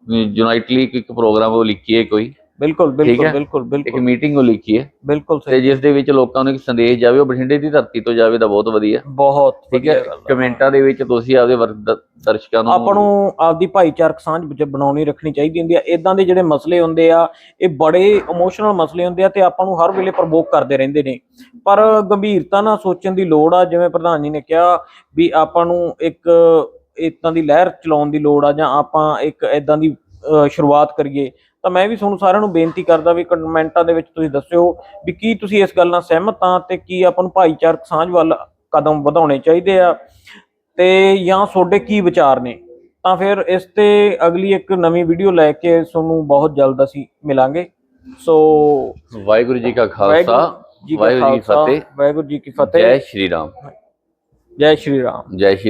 ਯੂਨਾਈਟਲੀ ਇੱਕ ਪ੍ਰੋਗਰਾਮ ਉਹ ਲਿਖੀਏ ਕੋਈ। ਬਿਲਕੁਲ ਬਿਲਕੁਲ ਹੈ। ਬਿਲਕੁਲ ਇੱਕ ਬਿਲਕੁਲ। ਮੀਟਿੰਗ ਉਹ ਲਿਖੀਏ ਬਿਲਕੁਲ ਤੇ ਸਹੀ। ਜਿਸ ਦੇ ਵਿੱਚ ਲੋਕਾਂ ਨੂੰ ਇੱਕ ਸੰਦੇਸ਼ ਜਾਵੇ ਉਹ ਬਠਿੰਡੇ ਦੀ ਧਰਤੀ ਤੋਂ ਜਾਵੇ ਤਾਂ ਬਹੁਤ ਵਧੀਆ। ਬਹੁਤ ਠੀਕ ਹੈ। ਕਮੈਂਟਾਂ ਦੇ ਵਿੱਚ ਤੁਸੀਂ ਆਪਦੇ ਦਰਸ਼ਕਾਂ ਨੂੰ ਆਪਾਂ ਨੂੰ ਆਪਦੀ ਭਾਈਚਾਰਕ ਸਾਂਝ ਵਿੱਚ ਬਣਾਉਣੀ ਰੱਖਣੀ ਚਾਹੀਦੀ ਹੁੰਦੀ ਆ। ਇਦਾਂ ਦੇ ਜਿਹੜੇ ਮਸਲੇ ਹੁੰਦੇ ਆ ਇਹ ਬੜੇ ਇਮੋਸ਼ਨਲ ਮਸਲੇ ਹੁੰਦੇ ਆ ਤੇ ਆਪਾਂ ਨੂੰ ਹਰ ਵੇਲੇ ਪ੍ਰਵੋਕ ਕਰਦੇ ਰਹਿੰਦੇ ਨੇ। ਪਰ ਗੰਭੀਰਤਾ ਨਾਲ ਸੋਚਣ ਦੀ ਲੋੜ ਆ ਜਿਵੇਂ ਪ੍ਰਧਾਨ ਜੀ ਨੇ ਕਿਹਾ ਵੀ ਆਪਾਂ ਨੂੰ ਇੱਕ ਇਦਾਂ ਦੀ ਲਹਿਰ ਚਲਾਉਣ ਦੀ ਲੋੜ ਆ ਜਾਂ ਆਪਾਂ ਇੱਕ ਇਦਾਂ ਦੀ ਸ਼ੁਰੂਆਤ ਕਰੀਏ ਤਾਂ ਮੈਂ ਵੀ ਤੁਹਾਨੂੰ ਸਾਰਿਆਂ ਨੂੰ ਬੇਨਤੀ ਕਰਦਾ ਵੀ ਕਮੈਂਟਾਂ ਦੇ ਵਿੱਚ ਤੁਸੀਂ ਦੱਸਿਓ ਵੀ ਕੀ ਤੁਸੀਂ ਇਸ ਗੱਲ ਨਾਲ ਸਹਿਮਤ ਆ ਤੇ ਕੀ ਆਪਾਂ ਨੂੰ ਭਾਈਚਾਰਕ ਸਾਂਝ ਵੱਲ ਕਦਮ ਵਧਾਉਣੇ ਚਾਹੀਦੇ ਆ ਤੇ ਜਾਂ ਤੁਹਾਡੇ ਕੀ ਵਿਚਾਰ ਨੇ ਤਾਂ ਫਿਰ ਇਸ ਤੇ ਅਗਲੀ ਇੱਕ ਨਵੀਂ ਵੀਡੀਓ ਲੈ ਕੇ ਤੁਹਾਨੂੰ ਬਹੁਤ ਜਲਦ ਅਸੀਂ ਮਿਲਾਂਗੇ। ਸੋ ਵਾਹਿਗੁਰੂ ਜੀ ਕਾ ਖਾਲਸਾ ਵਾਹਿਗੁਰੂ ਜੀ ਕਾ ਫਤਿਹ। ਵਾਹਿਗੁਰੂ ਜੀ ਕੀ ਫਤਿਹ। ਜੈ ਸ਼੍ਰੀ ਰਾਮ। ਜੈ ਸ਼੍ਰੀ ਰਾਮ। ਜੈ ਸ਼੍ਰੀ